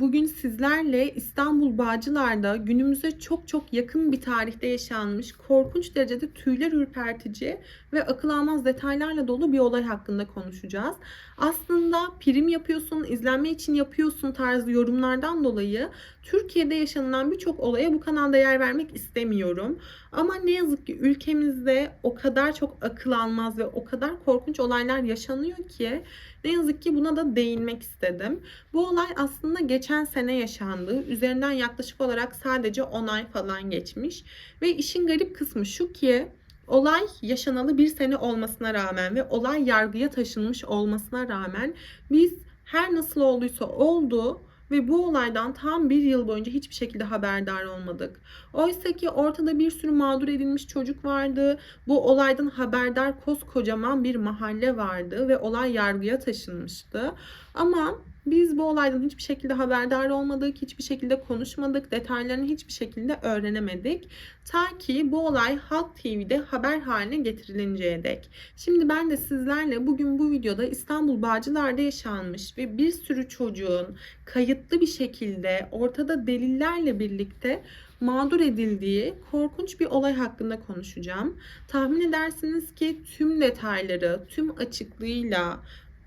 Bugün sizlerle İstanbul Bağcılar'da günümüze çok çok yakın bir tarihte yaşanmış korkunç derecede tüyler ürpertici ve akıl almaz detaylarla dolu bir olay hakkında konuşacağız. Aslında prim yapıyorsun, izlenme için yapıyorsun tarzı yorumlardan dolayı Türkiye'de yaşanılan birçok olaya bu kanalda yer vermek istemiyorum. Ama ne yazık ki ülkemizde o kadar çok akıl almaz ve o kadar korkunç olaylar yaşanıyor ki ne yazık ki buna da değinmek istedim. Bu olay aslında geçen sene yaşandı. Üzerinden yaklaşık olarak sadece 10 ay falan geçmiş. Ve işin garip kısmı şu ki olay yaşanalı bir sene olmasına rağmen ve olay yargıya taşınmış olmasına rağmen biz her nasıl olduysa oldu ve bu olaydan tam bir yıl boyunca hiçbir şekilde haberdar olmadık. Oysa ki ortada bir sürü mağdur edilmiş çocuk vardı. Bu olaydan haberdar koskocaman bir mahalle vardı ve olay yargıya taşınmıştı. Ama biz bu olaydan hiçbir şekilde haberdar olmadık, hiçbir şekilde konuşmadık, detaylarını hiçbir şekilde öğrenemedik. Ta ki bu olay Halk TV'de haber haline getirilinceye dek. Şimdi ben de sizlerle bugün bu videoda İstanbul Bağcılar'da yaşanmış ve bir sürü çocuğun kayıtlı bir şekilde ortada delillerle birlikte mağdur edildiği korkunç bir olay hakkında konuşacağım. Tahmin edersiniz ki tüm detayları, tüm açıklığıyla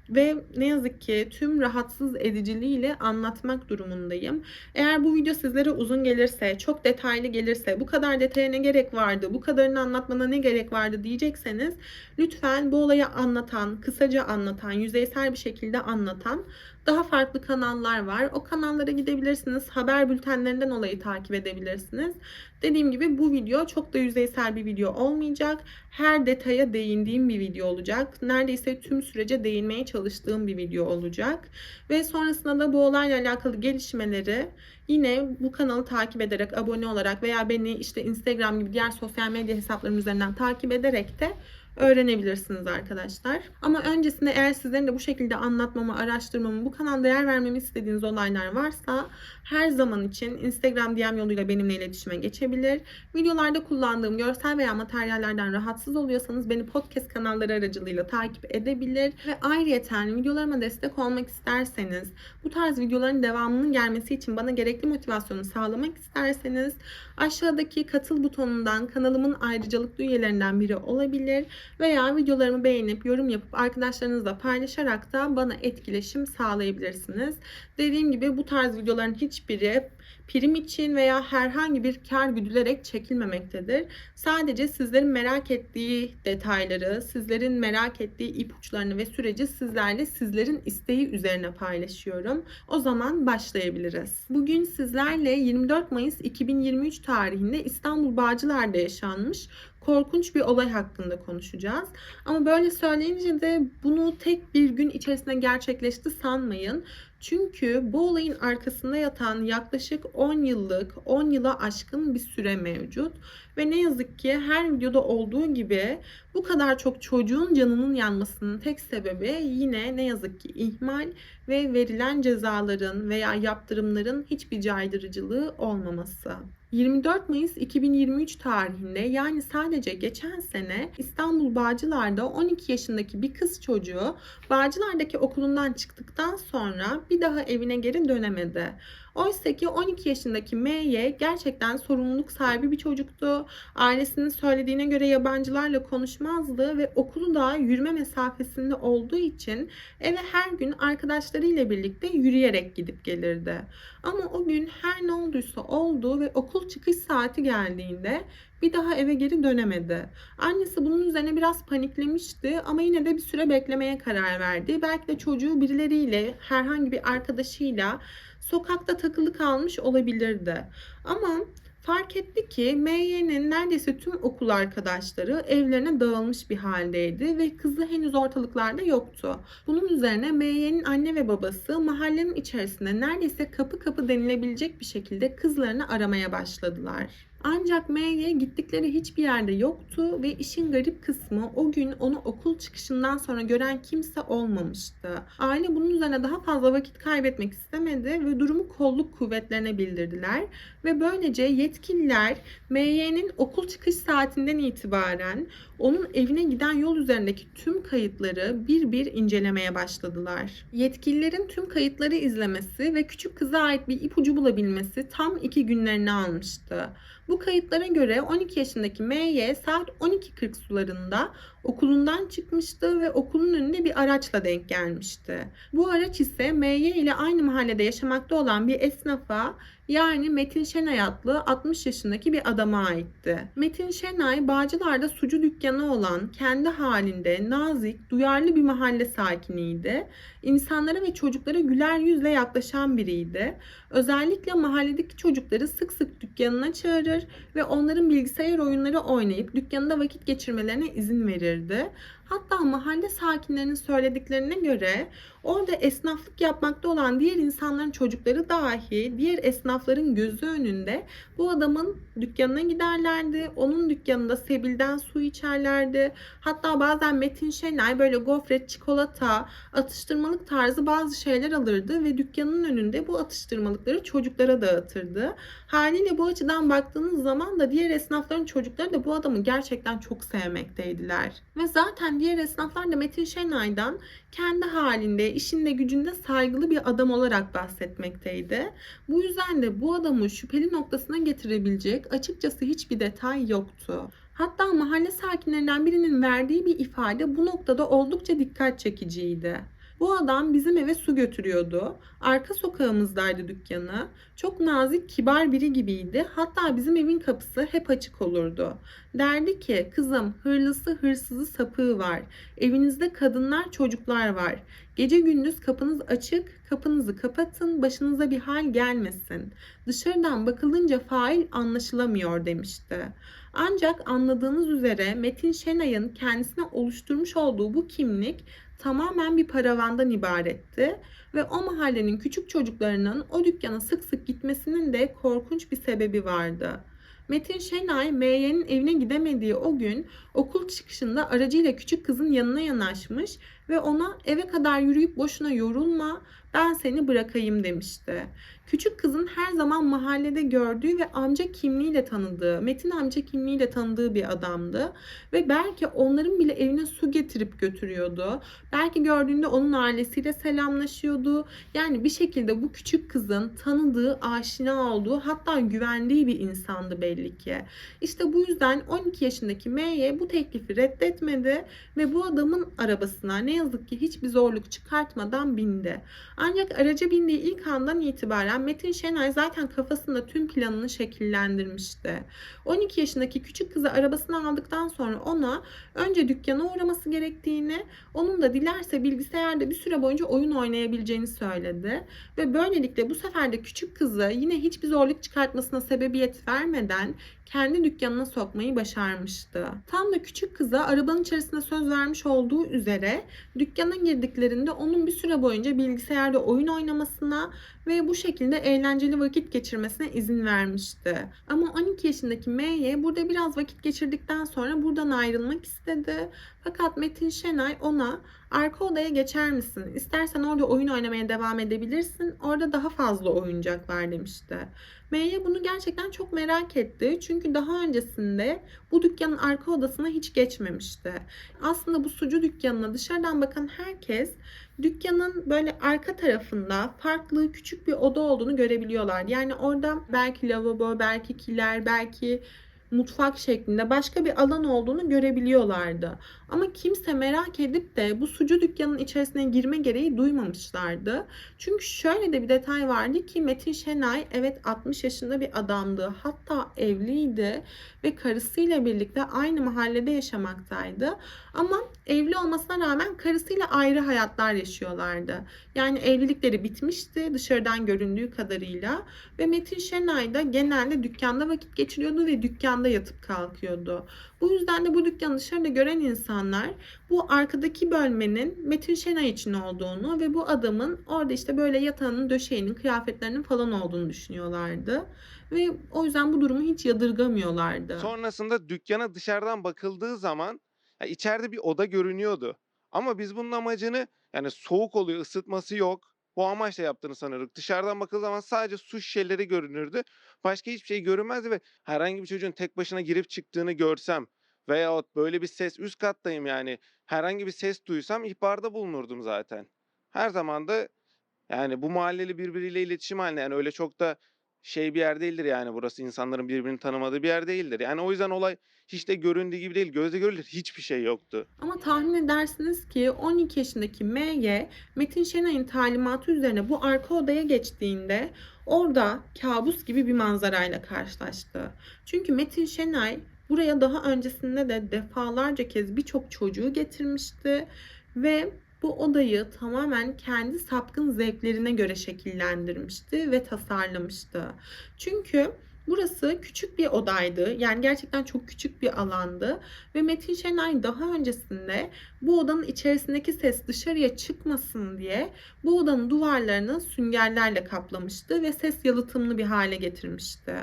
ve ne yazık ki tüm rahatsız ediciliğiyle anlatmak durumundayım. Eğer bu video sizlere uzun gelirse, çok detaylı gelirse, bu kadar detaya ne gerek vardı, bu kadarını anlatmana ne gerek vardı diyecekseniz lütfen bu olayı anlatan, kısaca anlatan, yüzeysel bir şekilde anlatan daha farklı kanallar var. O kanallara gidebilirsiniz. Haber bültenlerinden olayı takip edebilirsiniz. Dediğim gibi bu video çok da yüzeysel bir video olmayacak. Her detaya değindiğim bir video olacak. Neredeyse tüm sürece değinmeye çalıştığım bir video olacak. Ve sonrasında da bu olayla alakalı gelişmeleri yine bu kanalı takip ederek, abone olarak veya beni işte Instagram gibi diğer sosyal medya hesaplarım üzerinden takip ederek de öğrenebilirsiniz arkadaşlar. Ama öncesinde eğer sizlerin de bu şekilde anlatmamı, araştırmamı, bu kanalda yer vermemi istediğiniz olaylar varsa her zaman için Instagram DM yoluyla benimle iletişime geçebilir. Videolarda kullandığım görsel veya materyallerden rahatsız oluyorsanız beni podcast kanalları aracılığıyla takip edebilir ve ayrıyeten videolarıma destek olmak isterseniz, bu tarz videoların devamının gelmesi için bana gerekli motivasyonu sağlamak isterseniz aşağıdaki katıl butonundan kanalımın ayrıcalıklı üyelerinden biri olabilir veya videolarımı beğenip yorum yapıp arkadaşlarınızla paylaşarak da bana etkileşim sağlayabilirsiniz. Dediğim gibi bu tarz videoların hiçbiri prim için veya herhangi bir kar güdülerek çekilmemektedir. Sadece sizlerin merak ettiği detayları, sizlerin merak ettiği ipuçlarını ve süreci sizlerle sizlerin isteği üzerine paylaşıyorum. O zaman başlayabiliriz. Bugün sizlerle 24 Mayıs 2023 tarihinde İstanbul Bağcılar'da yaşanmış korkunç bir olay hakkında konuşacağız. Ama böyle söyleyince de bunu tek bir gün içerisinde gerçekleşti sanmayın. Çünkü bu olayın arkasında yatan yaklaşık 10 yıllık, 10 yıla aşkın bir süre mevcut. Ve ne yazık ki her videoda olduğu gibi bu kadar çok çocuğun canının yanmasının tek sebebi yine ne yazık ki ihmal ve verilen cezaların veya yaptırımların hiçbir caydırıcılığı olmaması. 24 Mayıs 2023 tarihinde yani sadece geçen sene İstanbul Bağcılar'da 12 yaşındaki bir kız çocuğu Bağcılar'daki okulundan çıktıktan sonra bir daha evine geri dönemedi. Oysa ki 12 yaşındaki M'ye gerçekten sorumluluk sahibi bir çocuktu. Ailesinin söylediğine göre yabancılarla konuşmazdı ve okulu da yürüme mesafesinde olduğu için eve her gün arkadaşlarıyla birlikte yürüyerek gidip gelirdi. Ama o gün her ne olduysa oldu ve okul çıkış saati geldiğinde bir daha eve geri dönemedi. Annesi bunun üzerine biraz paniklemişti ama yine de bir süre beklemeye karar verdi. Belki de çocuğu birileriyle, herhangi bir arkadaşıyla sokakta takılı kalmış olabilirdi. Ama Fark etti ki MY'nin neredeyse tüm okul arkadaşları evlerine dağılmış bir haldeydi ve kızı henüz ortalıklarda yoktu. Bunun üzerine MY'nin anne ve babası mahallenin içerisinde neredeyse kapı kapı denilebilecek bir şekilde kızlarını aramaya başladılar. Ancak M'ye gittikleri hiçbir yerde yoktu ve işin garip kısmı o gün onu okul çıkışından sonra gören kimse olmamıştı. Aile bunun üzerine daha fazla vakit kaybetmek istemedi ve durumu kolluk kuvvetlerine bildirdiler ve böylece yetkililer MY'nin okul çıkış saatinden itibaren onun evine giden yol üzerindeki tüm kayıtları bir bir incelemeye başladılar. Yetkililerin tüm kayıtları izlemesi ve küçük kıza ait bir ipucu bulabilmesi tam iki günlerini almıştı. Bu kayıtlara göre 12 yaşındaki MY saat 12.40 sularında okulundan çıkmıştı ve okulun önünde bir araçla denk gelmişti. Bu araç ise MY ile aynı mahallede yaşamakta olan bir esnafa yani Metin Şenay adlı 60 yaşındaki bir adama aitti. Metin Şenay Bağcılar'da sucu dükkanı olan kendi halinde nazik, duyarlı bir mahalle sakiniydi. İnsanlara ve çocuklara güler yüzle yaklaşan biriydi. Özellikle mahalledeki çocukları sık sık dükkanına çağırır ve onların bilgisayar oyunları oynayıp dükkanında vakit geçirmelerine izin verirdi. Hatta mahalle sakinlerinin söylediklerine göre orada esnaflık yapmakta olan diğer insanların çocukları dahi diğer esnafların gözü önünde bu adamın dükkanına giderlerdi. Onun dükkanında Sebil'den su içerlerdi. Hatta bazen Metin Şenay böyle gofret, çikolata, atıştırmalık tarzı bazı şeyler alırdı ve dükkanın önünde bu atıştırmalıkları çocuklara dağıtırdı. Haliyle bu açıdan baktığınız zaman da diğer esnafların çocukları da bu adamı gerçekten çok sevmekteydiler. Ve zaten diğer esnaflar da Metin Şenay'dan kendi halinde, işinde gücünde saygılı bir adam olarak bahsetmekteydi. Bu yüzden de bu adamı şüpheli noktasına getirebilecek açıkçası hiçbir detay yoktu. Hatta mahalle sakinlerinden birinin verdiği bir ifade bu noktada oldukça dikkat çekiciydi. Bu adam bizim eve su götürüyordu. Arka sokağımızdaydı dükkanı. Çok nazik, kibar biri gibiydi. Hatta bizim evin kapısı hep açık olurdu. Derdi ki, kızım hırlısı hırsızı sapığı var. Evinizde kadınlar, çocuklar var. Gece gündüz kapınız açık, kapınızı kapatın, başınıza bir hal gelmesin. Dışarıdan bakılınca fail anlaşılamıyor demişti. Ancak anladığınız üzere Metin Şenay'ın kendisine oluşturmuş olduğu bu kimlik tamamen bir paravandan ibaretti ve o mahallenin küçük çocuklarının o dükkana sık sık gitmesinin de korkunç bir sebebi vardı. Metin Şenay, M'ye'nin evine gidemediği o gün okul çıkışında aracıyla küçük kızın yanına yanaşmış ve ona eve kadar yürüyüp boşuna yorulma ben seni bırakayım demişti. Küçük kızın her zaman mahallede gördüğü ve amca kimliğiyle tanıdığı, Metin amca kimliğiyle tanıdığı bir adamdı. Ve belki onların bile evine su getirip götürüyordu. Belki gördüğünde onun ailesiyle selamlaşıyordu. Yani bir şekilde bu küçük kızın tanıdığı, aşina olduğu hatta güvendiği bir insandı belli ki. İşte bu yüzden 12 yaşındaki M'ye bu teklifi reddetmedi ve bu adamın arabasına ne yazık ki hiçbir zorluk çıkartmadan bindi. Ancak araca bindiği ilk andan itibaren Metin Şenay zaten kafasında tüm planını şekillendirmişti. 12 yaşındaki küçük kızı arabasına aldıktan sonra ona önce dükkana uğraması gerektiğini, onun da dilerse bilgisayarda bir süre boyunca oyun oynayabileceğini söyledi. Ve böylelikle bu sefer de küçük kızı yine hiçbir zorluk çıkartmasına sebebiyet vermeden kendi dükkanına sokmayı başarmıştı. Tam da küçük kıza arabanın içerisinde söz vermiş olduğu üzere dükkana girdiklerinde onun bir süre boyunca bilgisayarda oyun oynamasına ve bu şekilde eğlenceli vakit geçirmesine izin vermişti. Ama 12 yaşındaki M'ye burada biraz vakit geçirdikten sonra buradan ayrılmak istedi. Fakat Metin Şenay ona arka odaya geçer misin? İstersen orada oyun oynamaya devam edebilirsin. Orada daha fazla oyuncak var demişti. M'ye bunu gerçekten çok merak etti. Çünkü daha öncesinde bu dükkanın arka odasına hiç geçmemişti. Aslında bu sucu dükkanına dışarıdan bakan herkes dükkanın böyle arka tarafında farklı küçük bir oda olduğunu görebiliyorlar. Yani orada belki lavabo, belki kiler, belki mutfak şeklinde başka bir alan olduğunu görebiliyorlardı. Ama kimse merak edip de bu sucu dükkanın içerisine girme gereği duymamışlardı. Çünkü şöyle de bir detay vardı ki Metin Şenay evet 60 yaşında bir adamdı. Hatta evliydi ve karısıyla birlikte aynı mahallede yaşamaktaydı. Ama evli olmasına rağmen karısıyla ayrı hayatlar yaşıyorlardı. Yani evlilikleri bitmişti dışarıdan göründüğü kadarıyla ve Metin Şenay da genelde dükkanda vakit geçiriyordu ve dükkanda yatıp kalkıyordu. Bu yüzden de bu dükkanı dışarıda gören insanlar bu arkadaki bölmenin Metin Şenay için olduğunu ve bu adamın orada işte böyle yatağının, döşeğinin, kıyafetlerinin falan olduğunu düşünüyorlardı. Ve o yüzden bu durumu hiç yadırgamıyorlardı. Sonrasında dükkana dışarıdan bakıldığı zaman ya içeride bir oda görünüyordu. Ama biz bunun amacını yani soğuk oluyor, ısıtması yok. Bu amaçla yaptığını sanıyorduk. Dışarıdan bakıldığı zaman sadece su şişeleri görünürdü. Başka hiçbir şey görünmezdi ve herhangi bir çocuğun tek başına girip çıktığını görsem veyahut böyle bir ses üst kattayım yani herhangi bir ses duysam ihbarda bulunurdum zaten. Her zaman da yani bu mahalleli birbiriyle iletişim halinde yani öyle çok da şey bir yer değildir yani burası insanların birbirini tanımadığı bir yer değildir. Yani o yüzden olay hiç de göründüğü gibi değil. Gözle görülür hiçbir şey yoktu. Ama tahmin edersiniz ki 12 yaşındaki M'ye Metin Şenay'ın talimatı üzerine bu arka odaya geçtiğinde orada kabus gibi bir manzarayla karşılaştı. Çünkü Metin Şenay buraya daha öncesinde de defalarca kez birçok çocuğu getirmişti ve bu odayı tamamen kendi sapkın zevklerine göre şekillendirmişti ve tasarlamıştı. Çünkü Burası küçük bir odaydı. Yani gerçekten çok küçük bir alandı. Ve Metin Şenay daha öncesinde bu odanın içerisindeki ses dışarıya çıkmasın diye bu odanın duvarlarını süngerlerle kaplamıştı ve ses yalıtımlı bir hale getirmişti.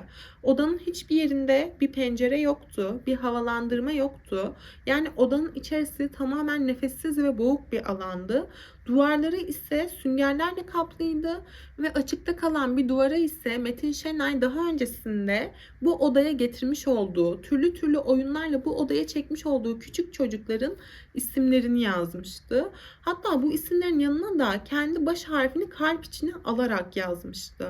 Odanın hiçbir yerinde bir pencere yoktu, bir havalandırma yoktu. Yani odanın içerisi tamamen nefessiz ve boğuk bir alandı. Duvarları ise süngerlerle kaplıydı ve açıkta kalan bir duvara ise Metin Şenay daha öncesinde bu odaya getirmiş olduğu, türlü türlü oyunlarla bu odaya çekmiş olduğu küçük çocukların isimlerini yazmıştı. Hatta bu isimlerin yanına da kendi baş harfini kalp içine alarak yazmıştı.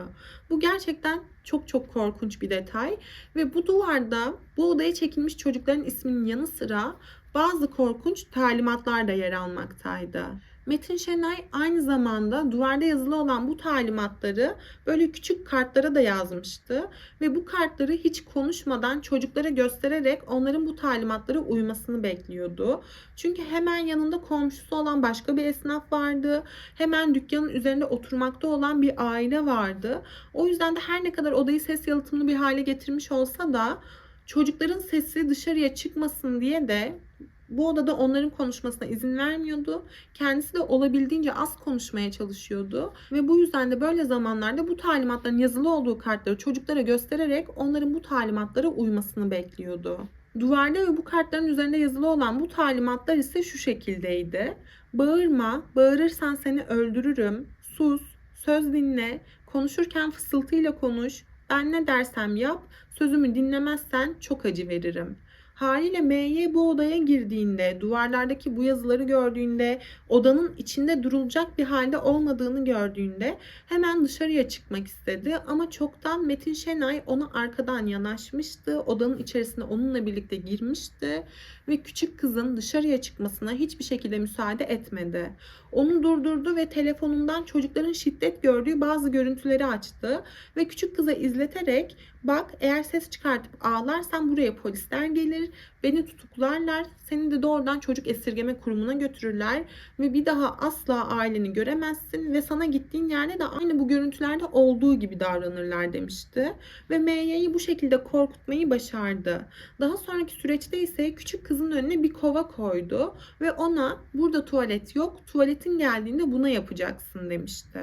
Bu gerçekten çok çok korkunç bir detay ve bu duvarda bu odaya çekilmiş çocukların isminin yanı sıra bazı korkunç talimatlar da yer almaktaydı. Metin Şenay aynı zamanda duvarda yazılı olan bu talimatları böyle küçük kartlara da yazmıştı ve bu kartları hiç konuşmadan çocuklara göstererek onların bu talimatlara uymasını bekliyordu. Çünkü hemen yanında komşusu olan başka bir esnaf vardı. Hemen dükkanın üzerinde oturmakta olan bir aile vardı. O yüzden de her ne kadar odayı ses yalıtımlı bir hale getirmiş olsa da çocukların sesi dışarıya çıkmasın diye de bu odada onların konuşmasına izin vermiyordu. Kendisi de olabildiğince az konuşmaya çalışıyordu. Ve bu yüzden de böyle zamanlarda bu talimatların yazılı olduğu kartları çocuklara göstererek onların bu talimatlara uymasını bekliyordu. Duvarda ve bu kartların üzerinde yazılı olan bu talimatlar ise şu şekildeydi. Bağırma, bağırırsan seni öldürürüm. Sus, söz dinle, konuşurken fısıltıyla konuş. Ben ne dersem yap, sözümü dinlemezsen çok acı veririm. Haliyle MY bu odaya girdiğinde, duvarlardaki bu yazıları gördüğünde, odanın içinde durulacak bir halde olmadığını gördüğünde hemen dışarıya çıkmak istedi. Ama çoktan Metin Şenay ona arkadan yanaşmıştı. Odanın içerisine onunla birlikte girmişti ve küçük kızın dışarıya çıkmasına hiçbir şekilde müsaade etmedi. Onu durdurdu ve telefonundan çocukların şiddet gördüğü bazı görüntüleri açtı ve küçük kıza izleterek bak eğer ses çıkartıp ağlarsan buraya polisler gelir, beni tutuklarlar, seni de doğrudan çocuk esirgeme kurumuna götürürler ve bir daha asla aileni göremezsin ve sana gittiğin yerde de aynı bu görüntülerde olduğu gibi davranırlar demişti. Ve M'yi bu şekilde korkutmayı başardı. Daha sonraki süreçte ise küçük kızın önüne bir kova koydu ve ona burada tuvalet yok, tuvaletin geldiğinde buna yapacaksın demişti.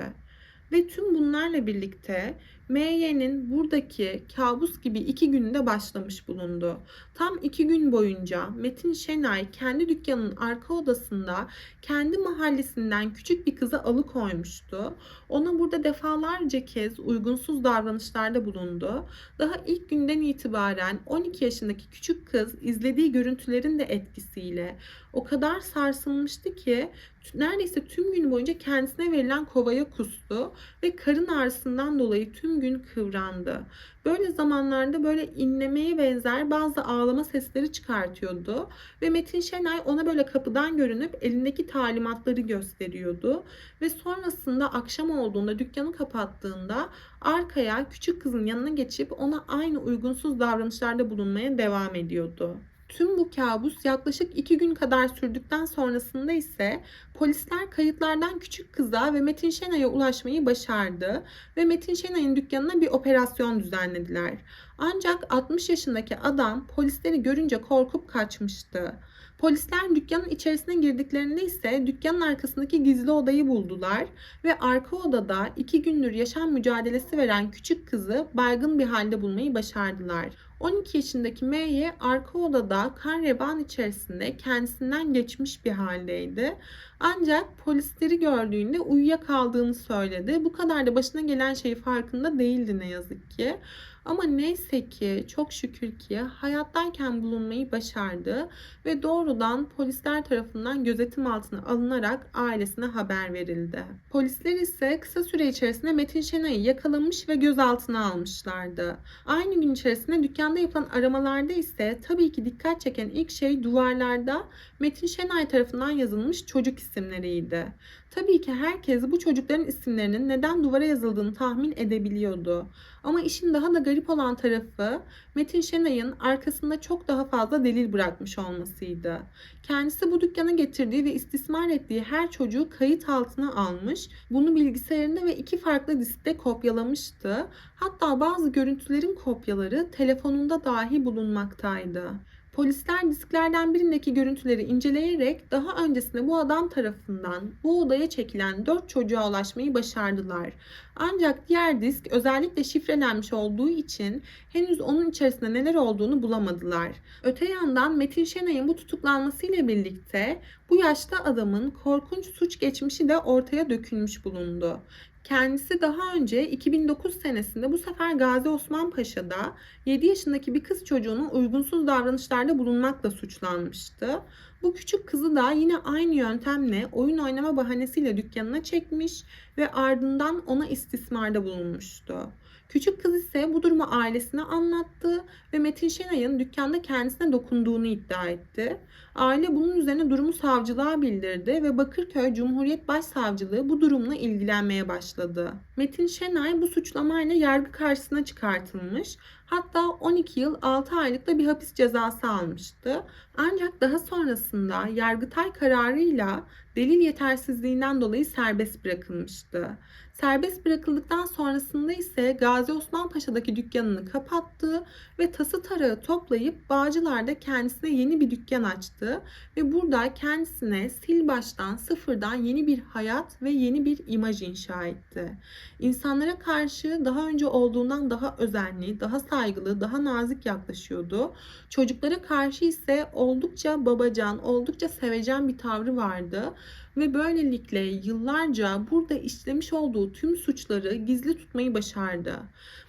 Ve tüm bunlarla birlikte MY'nin buradaki kabus gibi iki günde başlamış bulundu. Tam iki gün boyunca Metin Şenay kendi dükkanının arka odasında kendi mahallesinden küçük bir kızı alıkoymuştu. Ona burada defalarca kez uygunsuz davranışlarda bulundu. Daha ilk günden itibaren 12 yaşındaki küçük kız izlediği görüntülerin de etkisiyle o kadar sarsılmıştı ki neredeyse tüm gün boyunca kendisine verilen kovaya kustu ve karın ağrısından dolayı tüm gün kıvrandı. Böyle zamanlarda böyle inlemeye benzer bazı ağlama sesleri çıkartıyordu ve Metin Şenay ona böyle kapıdan görünüp elindeki talimatları gösteriyordu ve sonrasında akşam olduğunda dükkanı kapattığında arkaya küçük kızın yanına geçip ona aynı uygunsuz davranışlarda bulunmaya devam ediyordu. Tüm bu kabus yaklaşık iki gün kadar sürdükten sonrasında ise polisler kayıtlardan küçük kıza ve Metin Şenay'a ulaşmayı başardı ve Metin Şenay'ın dükkanına bir operasyon düzenlediler. Ancak 60 yaşındaki adam polisleri görünce korkup kaçmıştı. Polisler dükkanın içerisine girdiklerinde ise dükkanın arkasındaki gizli odayı buldular ve arka odada iki gündür yaşam mücadelesi veren küçük kızı baygın bir halde bulmayı başardılar. 12 yaşındaki M'ye arka odada kan revan içerisinde kendisinden geçmiş bir haldeydi. Ancak polisleri gördüğünde uyuyakaldığını söyledi. Bu kadar da başına gelen şey farkında değildi ne yazık ki. Ama neyse ki çok şükür ki hayattayken bulunmayı başardı ve doğrudan polisler tarafından gözetim altına alınarak ailesine haber verildi. Polisler ise kısa süre içerisinde Metin Şenay'ı yakalamış ve gözaltına almışlardı. Aynı gün içerisinde dükkanda yapılan aramalarda ise tabii ki dikkat çeken ilk şey duvarlarda Metin Şenay tarafından yazılmış çocuk isimleriydi. Tabii ki herkes bu çocukların isimlerinin neden duvara yazıldığını tahmin edebiliyordu. Ama işin daha da garip olan tarafı Metin Şenay'ın arkasında çok daha fazla delil bırakmış olmasıydı. Kendisi bu dükkana getirdiği ve istismar ettiği her çocuğu kayıt altına almış, bunu bilgisayarında ve iki farklı diskte kopyalamıştı. Hatta bazı görüntülerin kopyaları telefonunda dahi bulunmaktaydı. Polisler disklerden birindeki görüntüleri inceleyerek daha öncesinde bu adam tarafından bu odaya çekilen 4 çocuğa ulaşmayı başardılar. Ancak diğer disk özellikle şifrelenmiş olduğu için henüz onun içerisinde neler olduğunu bulamadılar. Öte yandan Metin Şenay'ın bu tutuklanmasıyla birlikte bu yaşlı adamın korkunç suç geçmişi de ortaya dökülmüş bulundu. Kendisi daha önce 2009 senesinde bu sefer Gazi Osman Paşa'da 7 yaşındaki bir kız çocuğuna uygunsuz davranışlarda bulunmakla suçlanmıştı. Bu küçük kızı da yine aynı yöntemle oyun oynama bahanesiyle dükkanına çekmiş ve ardından ona istismarda bulunmuştu. Küçük kız ise bu durumu ailesine anlattı ve Metin Şenay'ın dükkanda kendisine dokunduğunu iddia etti. Aile bunun üzerine durumu savcılığa bildirdi ve Bakırköy Cumhuriyet Başsavcılığı bu durumla ilgilenmeye başladı. Metin Şenay bu suçlamayla yargı karşısına çıkartılmış. Hatta 12 yıl 6 aylık da bir hapis cezası almıştı. Ancak daha sonrasında Yargıtay kararıyla delil yetersizliğinden dolayı serbest bırakılmıştı. Serbest bırakıldıktan sonrasında ise Gazi Osman Paşa'daki dükkanını kapattı ve tası tarağı toplayıp Bağcılar'da kendisine yeni bir dükkan açtı ve burada kendisine sil baştan sıfırdan yeni bir hayat ve yeni bir imaj inşa etti. İnsanlara karşı daha önce olduğundan daha özenli, daha saygılı, daha nazik yaklaşıyordu. Çocuklara karşı ise oldukça babacan, oldukça sevecen bir tavrı vardı ve böylelikle yıllarca burada işlemiş olduğu tüm suçları gizli tutmayı başardı.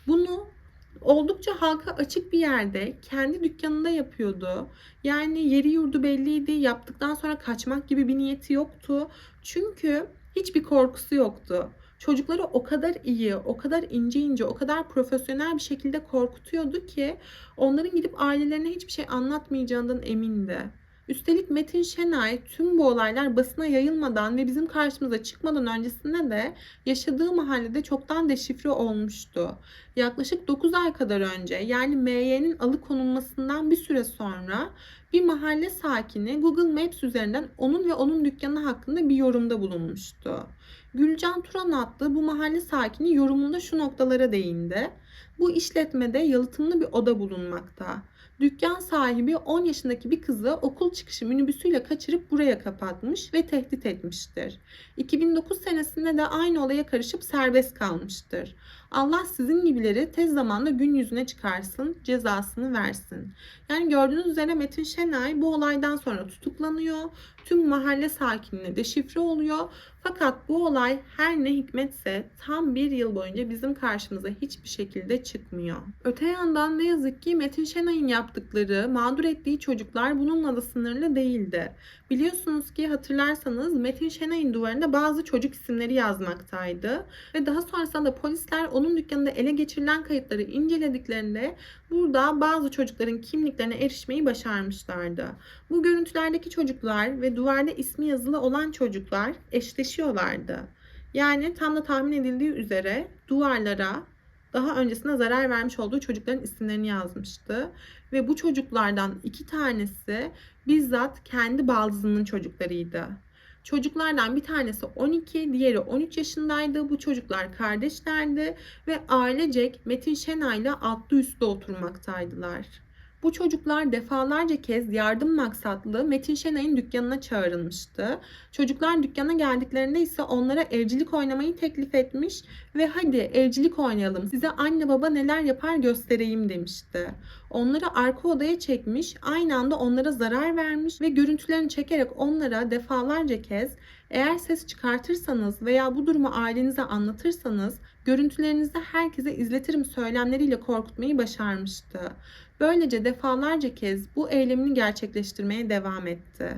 Bunu oldukça halka açık bir yerde kendi dükkanında yapıyordu. Yani yeri yurdu belliydi. Yaptıktan sonra kaçmak gibi bir niyeti yoktu. Çünkü hiçbir korkusu yoktu. Çocukları o kadar iyi, o kadar ince ince, o kadar profesyonel bir şekilde korkutuyordu ki onların gidip ailelerine hiçbir şey anlatmayacağından emindi. Üstelik Metin Şenay tüm bu olaylar basına yayılmadan ve bizim karşımıza çıkmadan öncesinde de yaşadığı mahallede çoktan deşifre olmuştu. Yaklaşık 9 ay kadar önce yani MY'nin alıkonulmasından bir süre sonra bir mahalle sakini Google Maps üzerinden onun ve onun dükkanı hakkında bir yorumda bulunmuştu. Gülcan Turan adlı bu mahalle sakini yorumunda şu noktalara değindi. Bu işletmede yalıtımlı bir oda bulunmakta. Dükkan sahibi 10 yaşındaki bir kızı okul çıkışı minibüsüyle kaçırıp buraya kapatmış ve tehdit etmiştir. 2009 senesinde de aynı olaya karışıp serbest kalmıştır. Allah sizin gibileri tez zamanda gün yüzüne çıkarsın, cezasını versin. Yani gördüğünüz üzere Metin Şenay bu olaydan sonra tutuklanıyor. Tüm mahalle sakinine deşifre oluyor. Fakat bu olay her ne hikmetse tam bir yıl boyunca bizim karşımıza hiçbir şekilde çıkmıyor. Öte yandan ne yazık ki Metin Şenay'ın yaptıkları, mağdur ettiği çocuklar bununla da sınırlı değildi. Biliyorsunuz ki hatırlarsanız Metin Şenay'ın duvarında bazı çocuk isimleri yazmaktaydı. Ve daha sonrasında da polisler onun dükkanında ele geçirilen kayıtları incelediklerinde burada bazı çocukların kimliklerine erişmeyi başarmışlardı. Bu görüntülerdeki çocuklar ve duvarda ismi yazılı olan çocuklar eşleşiyorlardı. Yani tam da tahmin edildiği üzere duvarlara daha öncesinde zarar vermiş olduğu çocukların isimlerini yazmıştı. Ve bu çocuklardan iki tanesi bizzat kendi baldızının çocuklarıydı. Çocuklardan bir tanesi 12, diğeri 13 yaşındaydı. Bu çocuklar kardeşlerdi ve ailecek Metin Şenay'la altlı üstte oturmaktaydılar. Bu çocuklar defalarca kez yardım maksatlı Metin Şenay'ın dükkanına çağrılmıştı. Çocuklar dükkana geldiklerinde ise onlara evcilik oynamayı teklif etmiş ve hadi evcilik oynayalım size anne baba neler yapar göstereyim demişti. Onları arka odaya çekmiş, aynı anda onlara zarar vermiş ve görüntülerini çekerek onlara defalarca kez eğer ses çıkartırsanız veya bu durumu ailenize anlatırsanız görüntülerinizde herkese izletirim söylemleriyle korkutmayı başarmıştı. Böylece defalarca kez bu eylemini gerçekleştirmeye devam etti.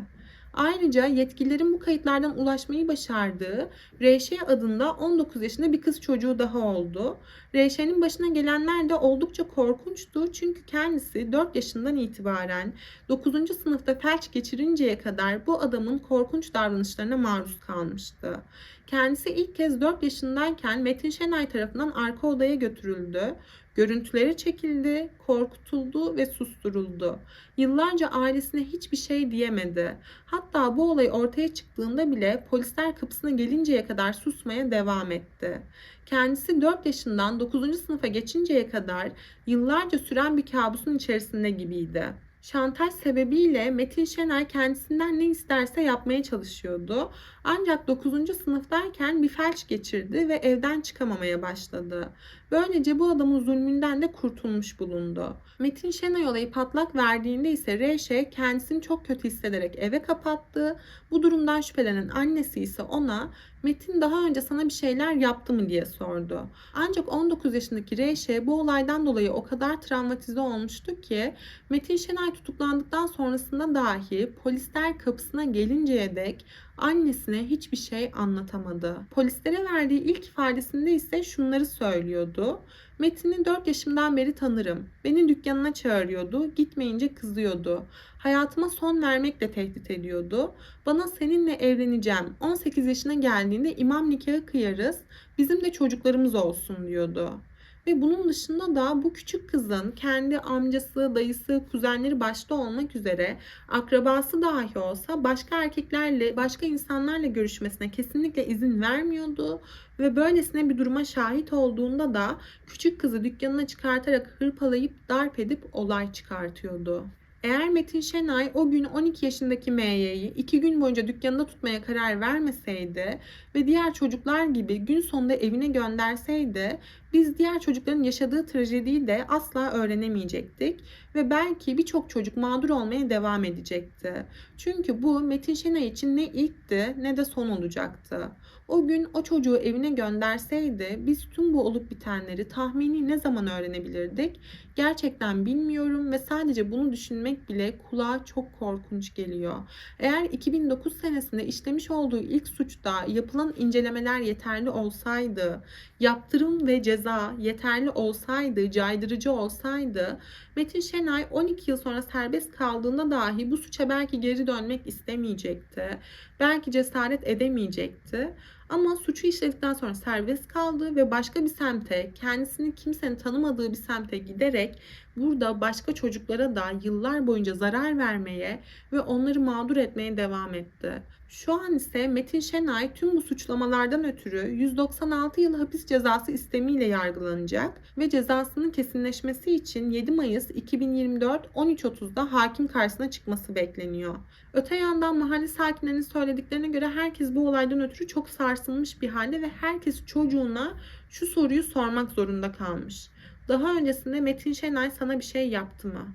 Ayrıca yetkililerin bu kayıtlardan ulaşmayı başardığı Reyşe adında 19 yaşında bir kız çocuğu daha oldu. Reyşe'nin başına gelenler de oldukça korkunçtu çünkü kendisi 4 yaşından itibaren 9. sınıfta felç geçirinceye kadar bu adamın korkunç davranışlarına maruz kalmıştı. Kendisi ilk kez 4 yaşındayken Metin Şenay tarafından arka odaya götürüldü. Görüntüleri çekildi, korkutuldu ve susturuldu. Yıllarca ailesine hiçbir şey diyemedi. Hatta bu olay ortaya çıktığında bile polisler kapısına gelinceye kadar susmaya devam etti. Kendisi 4 yaşından 9. sınıfa geçinceye kadar yıllarca süren bir kabusun içerisinde gibiydi. Şantaj sebebiyle Metin Şener kendisinden ne isterse yapmaya çalışıyordu. Ancak 9. sınıftayken bir felç geçirdi ve evden çıkamamaya başladı. Böylece bu adamın zulmünden de kurtulmuş bulundu. Metin Şenay olayı patlak verdiğinde ise Reşe kendisini çok kötü hissederek eve kapattı. Bu durumdan şüphelenen annesi ise ona Metin daha önce sana bir şeyler yaptı mı diye sordu. Ancak 19 yaşındaki Reşe bu olaydan dolayı o kadar travmatize olmuştu ki Metin Şenay tutuklandıktan sonrasında dahi polisler kapısına gelinceye dek annesine hiçbir şey anlatamadı. Polislere verdiği ilk ifadesinde ise şunları söylüyordu. Metin'i 4 yaşımdan beri tanırım. Beni dükkanına çağırıyordu. Gitmeyince kızıyordu. Hayatıma son vermekle tehdit ediyordu. Bana seninle evleneceğim. 18 yaşına geldiğinde imam nikahı kıyarız. Bizim de çocuklarımız olsun diyordu. Ve bunun dışında da bu küçük kızın kendi amcası, dayısı, kuzenleri başta olmak üzere akrabası dahi olsa başka erkeklerle, başka insanlarla görüşmesine kesinlikle izin vermiyordu. Ve böylesine bir duruma şahit olduğunda da küçük kızı dükkanına çıkartarak hırpalayıp darp edip olay çıkartıyordu. Eğer Metin Şenay o gün 12 yaşındaki M'yi 2 gün boyunca dükkanında tutmaya karar vermeseydi ve diğer çocuklar gibi gün sonunda evine gönderseydi biz diğer çocukların yaşadığı trajediyi de asla öğrenemeyecektik ve belki birçok çocuk mağdur olmaya devam edecekti. Çünkü bu Metin Şenay için ne ilkti ne de son olacaktı. O gün o çocuğu evine gönderseydi biz tüm bu olup bitenleri tahmini ne zaman öğrenebilirdik? Gerçekten bilmiyorum ve sadece bunu düşünmek bile kulağa çok korkunç geliyor. Eğer 2009 senesinde işlemiş olduğu ilk suçta yapılan incelemeler yeterli olsaydı, yaptırım ve ceza yeterli olsaydı, caydırıcı olsaydı, Metin Şenay 12 yıl sonra serbest kaldığında dahi bu suça belki geri dönmek istemeyecekti. Belki cesaret edemeyecekti. Ama suçu işledikten sonra serbest kaldı ve başka bir semte, kendisini kimsenin tanımadığı bir semte giderek burada başka çocuklara da yıllar boyunca zarar vermeye ve onları mağdur etmeye devam etti. Şu an ise Metin Şenay tüm bu suçlamalardan ötürü 196 yıl hapis cezası istemiyle yargılanacak ve cezasının kesinleşmesi için 7 Mayıs 2024 13.30'da hakim karşısına çıkması bekleniyor. Öte yandan mahalle sakinlerinin söylediklerine göre herkes bu olaydan ötürü çok sarsılmış bir halde ve herkes çocuğuna şu soruyu sormak zorunda kalmış. Daha öncesinde Metin Şenay sana bir şey yaptı mı?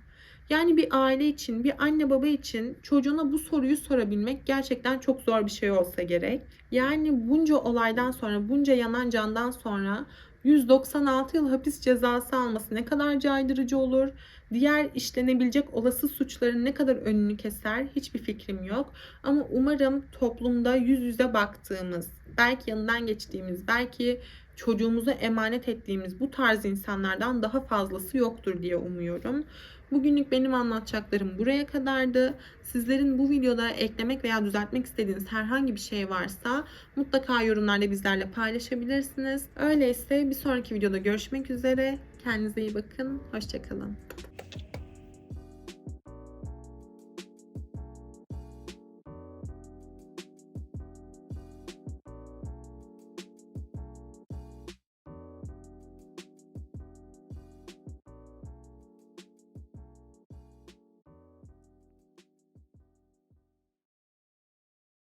Yani bir aile için, bir anne baba için çocuğuna bu soruyu sorabilmek gerçekten çok zor bir şey olsa gerek. Yani bunca olaydan sonra, bunca yanan candan sonra 196 yıl hapis cezası alması ne kadar caydırıcı olur? Diğer işlenebilecek olası suçların ne kadar önünü keser hiçbir fikrim yok. Ama umarım toplumda yüz yüze baktığımız, belki yanından geçtiğimiz, belki çocuğumuza emanet ettiğimiz bu tarz insanlardan daha fazlası yoktur diye umuyorum. Bugünlük benim anlatacaklarım buraya kadardı. Sizlerin bu videoda eklemek veya düzeltmek istediğiniz herhangi bir şey varsa mutlaka yorumlarda bizlerle paylaşabilirsiniz. Öyleyse bir sonraki videoda görüşmek üzere. Kendinize iyi bakın. Hoşçakalın.